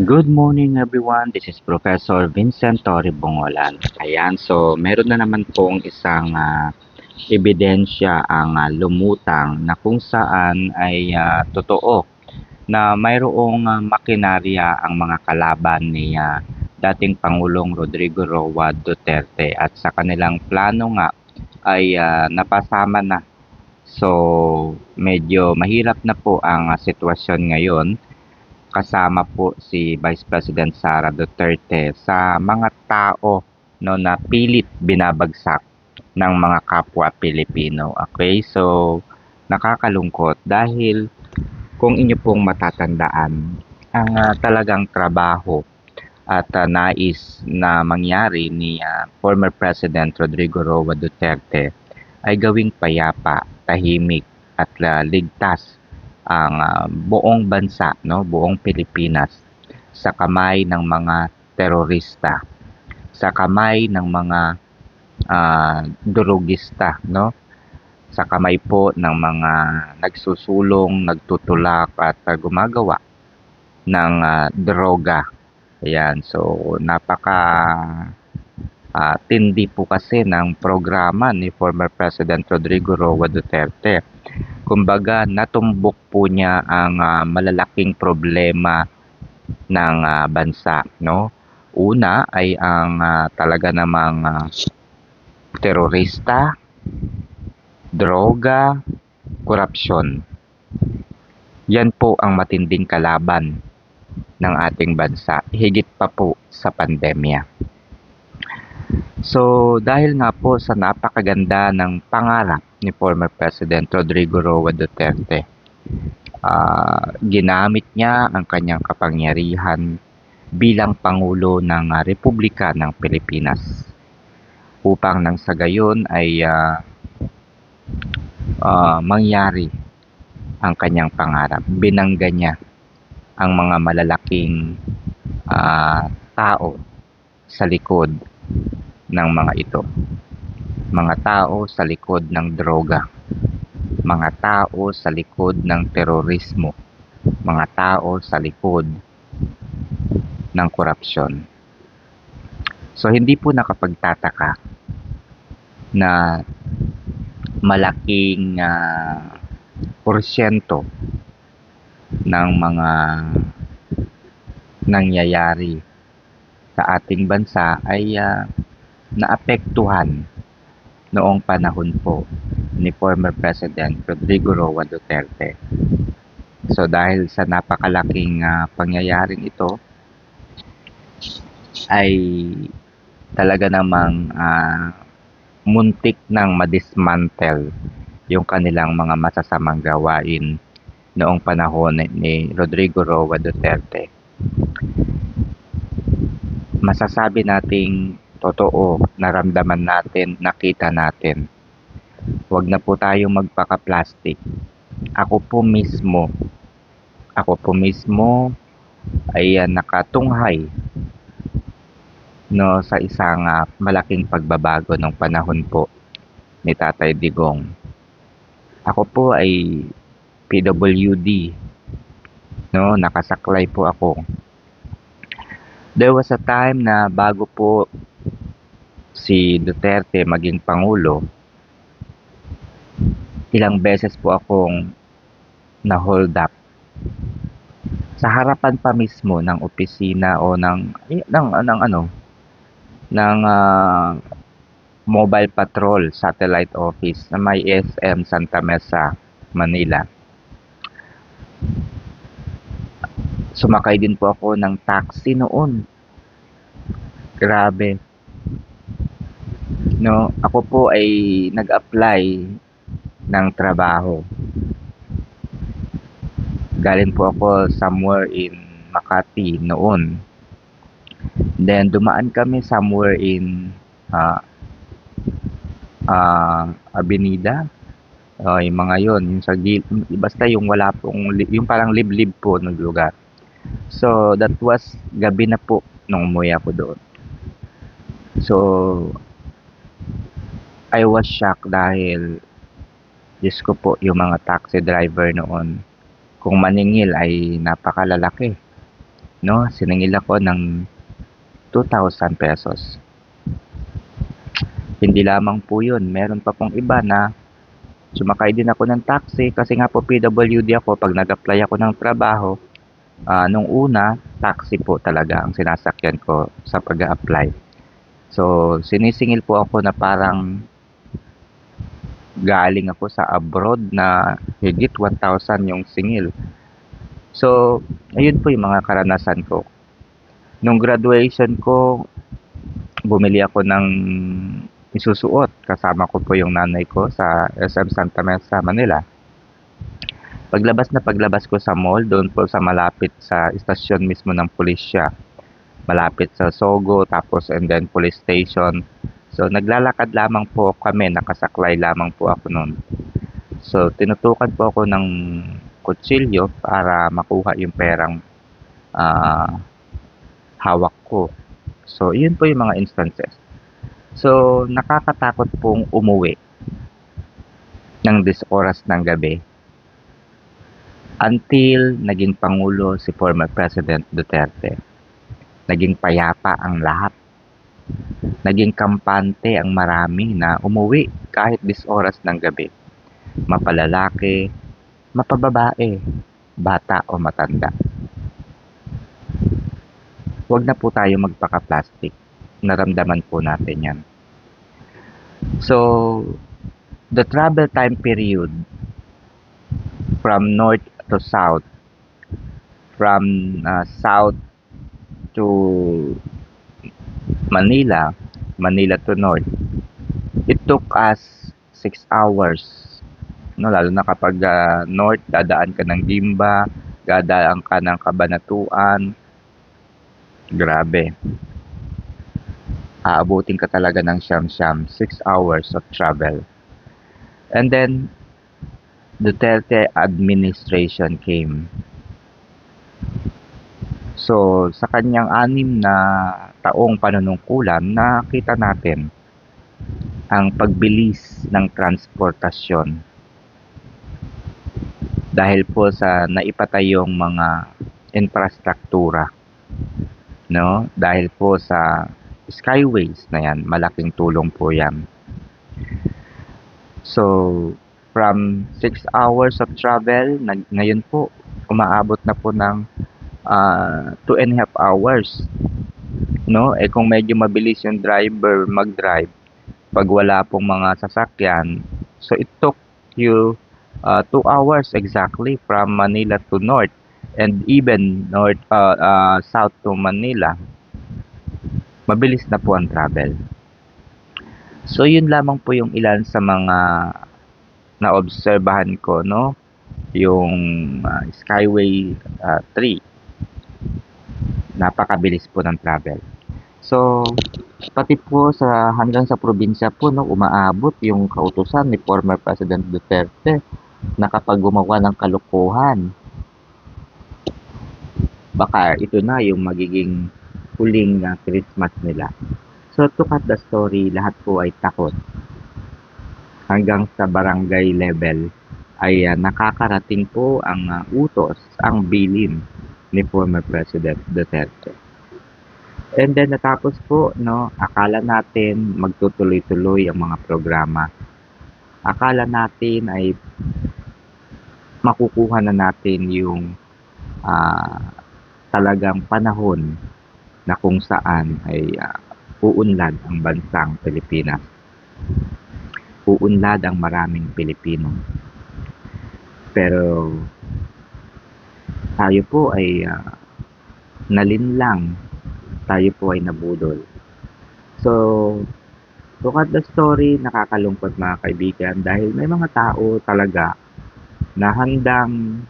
Good morning everyone. This is Professor Vincent Torre Bongolan. Ayan, so meron na naman pong isang ah, ebidensya ang ah, lumutang na kung saan ay ah, totoo na mayroong ah, makinarya ang mga kalaban ni ah, dating Pangulong Rodrigo Roa Duterte at sa kanilang plano nga ay ah, napasama na. So medyo mahirap na po ang ah, sitwasyon ngayon kasama po si Vice President Sara Duterte sa mga tao no na pilit binabagsak ng mga kapwa Pilipino. Okay? So nakakalungkot dahil kung inyo pong matatandaan ang ah, talagang trabaho at ah, nais na mangyari ni ah, former President Rodrigo Roa Duterte ay gawing payapa, tahimik at ah, ligtas ang ah, buong bansa, no, buong Pilipinas sa kamay ng mga terorista, sa kamay ng mga ah, durugista, no, sa kamay po ng mga nagsusulong, nagtutulak at ah, gumagawa ng ah, droga. Ayan, so napaka ah, tindi po kasi ng programa ni former President Rodrigo Roa Duterte. Kumbaga natumbok po niya ang ah, malalaking problema ng ah, bansa no? Una ay ang ah, talaga namang ah, terorista droga korupsyon. Yan po ang matinding kalaban ng ating bansa higit pa po sa pandemya So, dahil nga po sa napakaganda ng pangarap ni former President Rodrigo Roa Duterte, ah, ginamit niya ang kanyang kapangyarihan bilang Pangulo ng ah, Republika ng Pilipinas upang nang sa gayon ay ah, ah, mangyari ang kanyang pangarap. Binangga niya ang mga malalaking ah, tao sa likod ng mga ito. Mga tao sa likod ng droga. Mga tao sa likod ng terorismo. Mga tao sa likod ng korupsyon. So hindi po nakapagtataka na malaking ah, porsyento ng mga nangyayari sa ating bansa ay ah, naapektuhan noong panahon po ni former President Rodrigo Roa Duterte. So dahil sa napakalaking ah, pangyayaring ito ay talaga namang ah, muntik nang madismantle yung kanilang mga masasamang gawain noong panahon ni Rodrigo Roa Duterte. Masasabi nating totoo, naramdaman natin, nakita natin. Huwag na po tayong magpaka-plastic. Ako po mismo, ako po mismo ay ah, nakatunghay no sa isang ah, malaking pagbabago ng panahon po ni Tatay Digong. Ako po ay PWD no nakasaklay po ako. There was a time na bago po si Duterte maging pangulo, ilang beses po akong na hold up sa harapan pa mismo ng opisina o ng eh, ng, ng ano ng ah, mobile patrol satellite office na may SM Santa Mesa, Manila. Sumakay din po ako ng taxi noon. Grabe. No, ako po ay nag-apply ng trabaho. Galing po ako somewhere in Makati noon. Then dumaan kami somewhere in ah ah, Avenida. Oh, yung mga yon, yung sa gil- basta yung wala pong yung parang liblib po ng lugar. So that was gabi na po nung umuwi ako doon. So I was shocked dahil Diyos ko po yung mga taxi driver noon kung maningil ay napakalalaki. no? Siningil ako ng 2,000 pesos. Hindi lamang po yun. Meron pa pong iba na sumakay din ako ng taxi kasi nga po PWD ako pag nag-apply ako ng trabaho. Ah, nung una, taxi po talaga ang sinasakyan ko sa pag-apply. So, sinisingil po ako na parang galing ako sa abroad na higit 1,000 yung singil. So, ayun po yung mga karanasan ko. Nung graduation ko, bumili ako ng isusuot. Kasama ko po yung nanay ko sa SM Santa Mesa, Manila. Paglabas na paglabas ko sa mall, doon po sa malapit sa istasyon mismo ng pulisya. Malapit sa Sogo, tapos and then police station. So, naglalakad lamang po kami, nakasaklay lamang po ako noon. So, tinutukan po ako ng kutsilyo para makuha yung perang ah, hawak ko. So, yun po yung mga instances. So, nakakatakot pong umuwi ng 10 oras ng gabi until naging Pangulo si former President Duterte. Naging payapa ang lahat. Naging kampante ang marami na umuwi kahit 10 oras ng gabi. Mapalalaki, mapababae, bata o matanda. Huwag na po tayo magpaka-plastic. Naramdaman po natin yan. So, the travel time period from north to south, from uh, south to Manila, Manila to north, it took us 6 hours. No, lalo na kapag uh, north, dadaan ka ng Gimba, dadaan ka ng Kabanatuan. Grabe. Aabutin ka talaga ng siyam-siyam. 6 hours of travel. And then, Duterte administration came. So, sa kanyang anim na taong panunungkulan, nakita natin ang pagbilis ng transportasyon. Dahil po sa naipatayong mga infrastruktura. No? Dahil po sa skyways na yan, malaking tulong po yan. So, from 6 hours of travel, nag, ngayon po, umaabot na po ng 2 and a half hours. No? Eh kung medyo mabilis yung driver mag-drive, pag wala pong mga sasakyan, so it took you 2 hours exactly from Manila to north and even north uh, uh, south to Manila. Mabilis na po ang travel. So yun lamang po yung ilan sa mga naobserbahan ko, no? Yung uh, Skyway uh, 3. Napakabilis po ng travel. So, pati po sa hanggang sa probinsya po, no, umaabot yung kautusan ni former President Duterte na kapag gumawa ng kalukuhan, baka ito na yung magiging huling uh, Christmas nila. So, to cut the story, lahat po ay takot hanggang sa barangay level ay uh, nakakarating po ang uh, utos, ang bilin ni former President Duterte. And then natapos po, no, akala natin magtutuloy-tuloy ang mga programa. Akala natin ay makukuha na natin yung uh, talagang panahon na kung saan ay uh, uunlad ang bansang Pilipinas uunlad ang maraming Pilipino. Pero tayo po ay uh, nalinlang, tayo po ay nabudol. So, look at the story, nakakalungkot mga kaibigan dahil may mga tao talaga na handang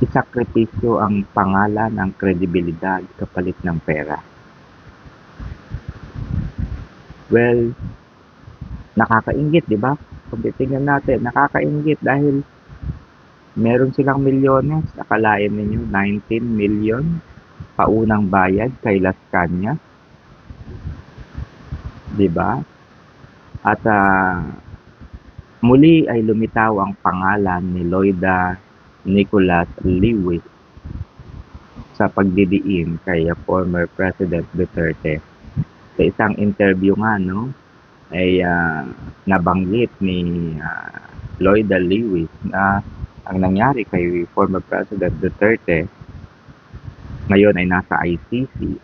isakripisyo ang pangalan, ang kredibilidad kapalit ng pera. Well, nakakaingit, di ba? Kung titingnan natin, nakakaingit dahil meron silang milyones. Akalain ninyo, 19 million paunang bayad kay Las Cañas. Di ba? At uh, muli ay lumitaw ang pangalan ni Loida Nicholas Lewis sa pagdidiin kay former President Duterte. Sa isang interview nga, no, ay ah, nabanggit ni ah, Lloyda Lewis na ang nangyari kay former President Duterte ngayon ay nasa ICC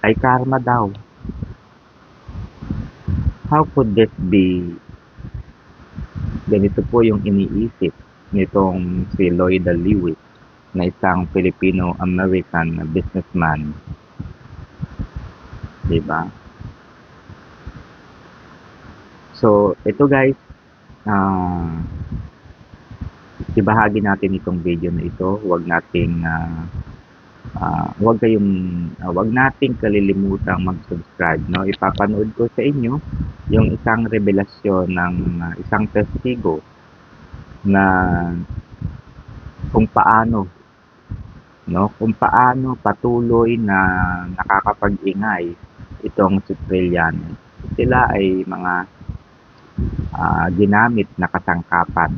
ay karma daw. How could this be? Ganito po yung iniisip nitong si Lloyda Lewis na isang Filipino-American businessman. Diba? So, ito guys, ah ibahagi natin itong video na ito. Huwag nating ah, ah, huwag kayong ah, huwag nating kalilimutang mag-subscribe, no? Ipapanood ko sa inyo yung isang revelasyon ng ah, isang testigo na kung paano no kung paano patuloy na nakakapag-ingay itong si Trillian. Sila ay mga ah, ginamit na kasangkapan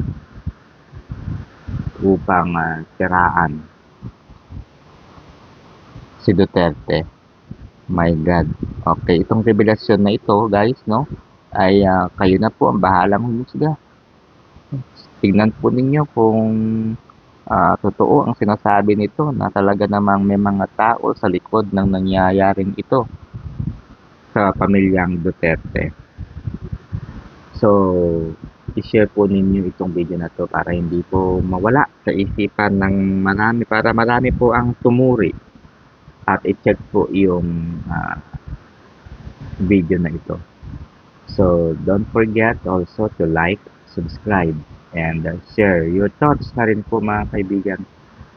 upang ah, siraan si Duterte. My God. Okay, itong revelasyon na ito, guys, no, ay ah, kayo na po ang bahalang humusga. Tingnan po ninyo kung ah, totoo ang sinasabi nito na talaga namang may mga tao sa likod ng nangyayaring ito sa pamilyang Duterte. So, i-share po ninyo itong video na to para hindi po mawala sa isipan ng marami, para marami po ang tumuri at i-check po yung ah, video na ito. So, don't forget also to like, subscribe, and uh, share your thoughts na rin po mga kaibigan.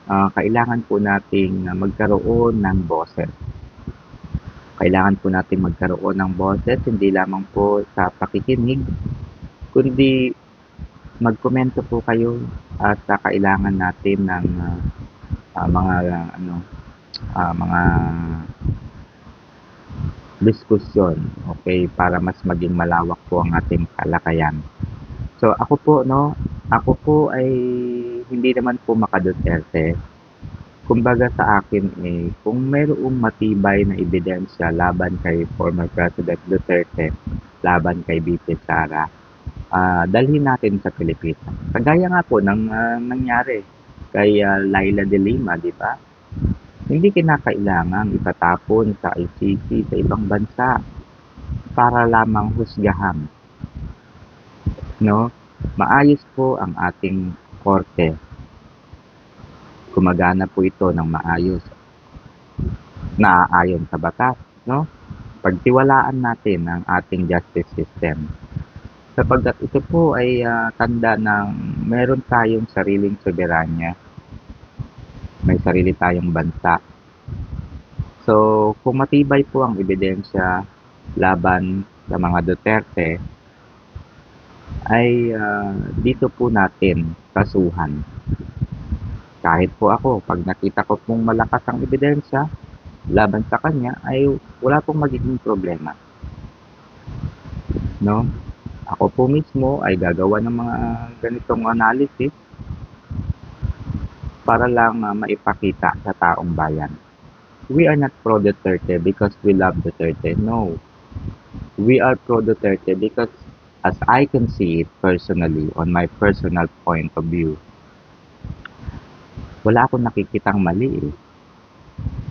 Ah, kailangan po nating magkaroon ng boses. Kailangan po nating magkaroon ng boses, hindi lamang po sa pakikinig, kundi magkomento po kayo at ah, kailangan natin ng ah, mga ah, ano ah, mga diskusyon okay para mas maging malawak po ang ating kalakayan. So ako po no, ako po ay hindi naman po makaduterte. Kumbaga sa akin eh, kung mayroong matibay na ebidensya laban kay former President Duterte, laban kay BP Sara, ah dalhin natin sa Pilipinas. Kagaya nga po ng ah, nangyari kay ah, Laila de Lima, di ba? Hindi kinakailangang itatapon sa ICC sa ibang bansa para lamang husgahan. No? Maayos po ang ating korte. Gumagana po ito ng maayos. Naaayon sa batas, no? Pagtiwalaan natin ang ating justice system. Sapagkat ito po ay ah, tanda ng meron tayong sariling soberanya. May sarili tayong bansa. So, kung matibay po ang ebidensya laban sa mga Duterte, ay ah, dito po natin kasuhan. Kahit po ako, pag nakita ko pong malakas ang ebidensya laban sa kanya, ay wala pong magiging problema. No? Ako po mismo ay gagawa ng mga ganitong analysis para lang ah, maipakita sa taong bayan. We are not pro Duterte because we love Duterte. No. We are pro Duterte because as I can see it personally on my personal point of view, wala akong nakikitang mali eh.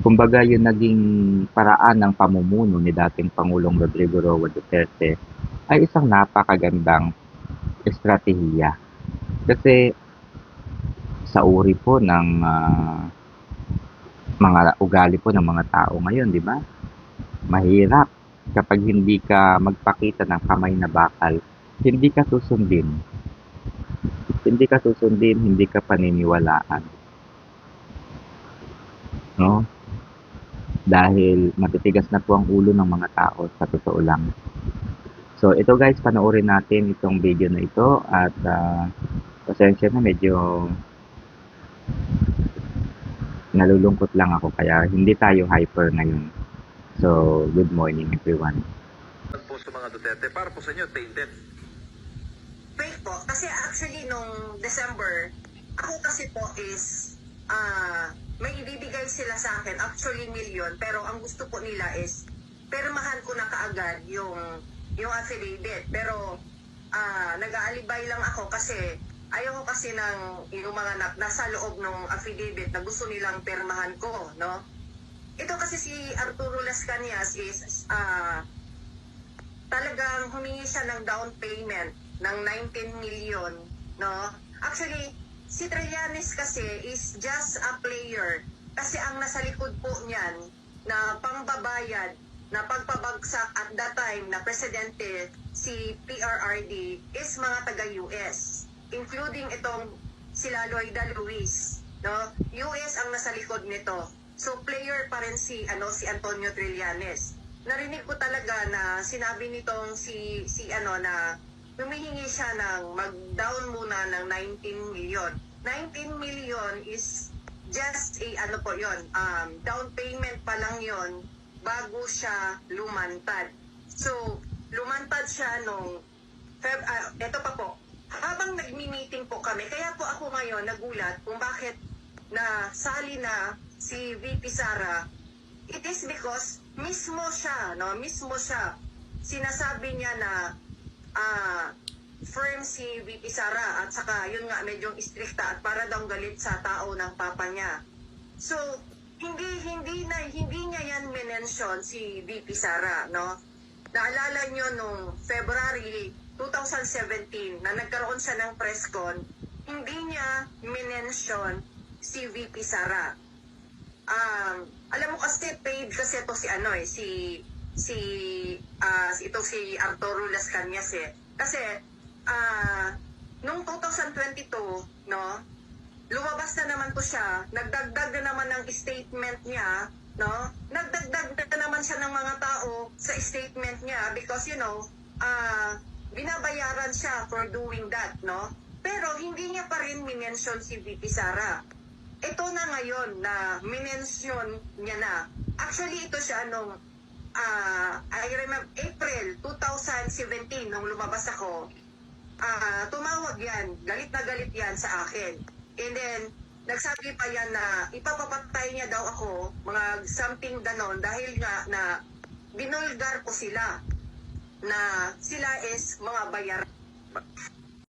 Kumbaga yung naging paraan ng pamumuno ni dating Pangulong Rodrigo Roa Duterte ay isang napakagandang estratehiya. Kasi sa uri po ng ah, mga ugali po ng mga tao ngayon, di ba? Mahirap kapag hindi ka magpakita ng kamay na bakal, hindi ka susundin. Hindi ka susundin, hindi ka paniniwalaan. No? Dahil matitigas na po ang ulo ng mga tao sa totoo lang. So, ito guys, panoorin natin itong video na ito at ah, pasensya na medyo nalulungkot lang ako kaya hindi tayo hyper ngayon. So, good morning everyone. po sa mga Duterte para po sa inyo tainted. Fake po. Kasi actually nung December, ako kasi po is, ah, may ibibigay sila sa akin, actually million, pero ang gusto po nila is, permahan ko na kaagad yung, yung affidavit. Pero, ah nag-aalibay lang ako kasi, ayaw ko kasi ng yung mga na, nasa loob ng affidavit na gusto nilang permahan ko, no? Ito kasi si Arturo Las Cañas is, ah talagang humingi siya ng down payment ng 19 million, no? Actually, si Trillanes kasi is just a player. Kasi ang nasa likod po niyan na pangbabayad na pagpabagsak at that time na presidente si PRRD is mga taga-US. Including itong sila Loida Luis. No? US ang nasa likod nito. So player pa rin si ano si Antonio Trillanes. Narinig ko talaga na sinabi nitong si si ano na humihingi siya ng mag-down muna ng 19 million. 19 million is just a ano po yon um, down payment pa lang yon bago siya lumantad. So, lumantad siya nung Feb, ah, eto pa po, habang nagmi-meeting po kami, kaya po ako ngayon nagulat kung bakit na sali na si VP Sara, it is because mismo siya, no, mismo siya, sinasabi niya na ah firm si VP Sara at saka yun nga medyo stricta at para daw galit sa tao ng papa niya. So, hindi hindi na hindi niya yan minention si VP Sara, no? Naalala niyo nung February 2017 na nagkaroon siya ng press con, hindi niya minention si VP Sara. Um, alam mo kasi paid kasi ito si ano eh, si si ah si ito si Arturo Las Cañas eh. Kasi ah nung 2022, no, lumabas na naman to siya, nagdagdag na naman ng statement niya, no? Nagdagdag na naman siya ng mga tao sa statement niya because you know, ah binabayaran siya for doing that, no? Pero hindi niya pa rin minention si VP Sara. Ito na ngayon na minention niya na. Actually, ito siya nung ah I remember April 2017 nung lumabas ako. Ah, tumawag yan. Galit na galit yan sa akin. And then nagsabi pa yan na ipapapatay niya daw ako, mga something ganon dahil nga na binulgar ko sila na sila is mga bayaran.